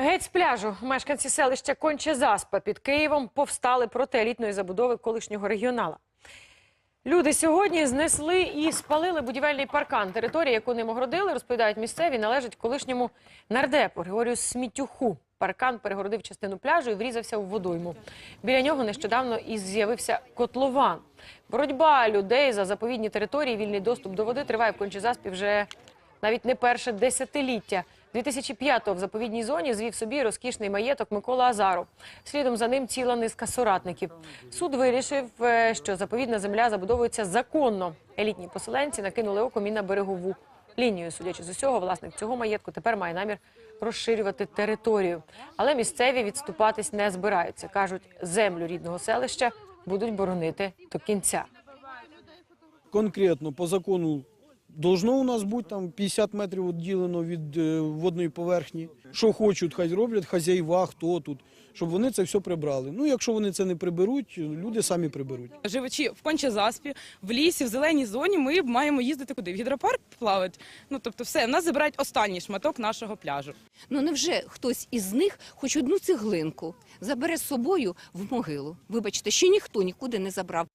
Геть з пляжу мешканці селища Конче Заспа під Києвом повстали проти елітної забудови колишнього регіонала. Люди сьогодні знесли і спалили будівельний паркан. Територія, яку ним огородили, розповідають місцеві, належить колишньому нардепу Григорію Смітюху. Паркан перегородив частину пляжу і врізався в водойму. Біля нього нещодавно і з'явився котлован. Боротьба людей за заповідні території, вільний доступ до води триває в Кончезаспі вже навіть не перше десятиліття. 2005-го в заповідній зоні звів собі розкішний маєток Микола Азаров. Слідом за ним ціла низка соратників. Суд вирішив, е, що заповідна земля забудовується законно. Елітні поселенці накинули оком і на берегову лінію. Судячи з усього, власник цього маєтку тепер має намір розширювати територію. Але місцеві відступатись не збираються. кажуть, землю рідного селища будуть боронити до кінця. конкретно по закону должно у нас бути там 50 метрів відділено від е, водної поверхні. Що хочуть, хай роблять хазяїва, хто тут, щоб вони це все прибрали. Ну, якщо вони це не приберуть, люди самі приберуть. Живучи в Кончезаспі, в лісі, в зеленій зоні, ми маємо їздити куди? В гідропарк плавати. Ну тобто, все, в нас забирають останній шматок нашого пляжу. Ну невже хтось із них хоч одну цеглинку забере з собою в могилу? Вибачте, ще ніхто нікуди не забрав.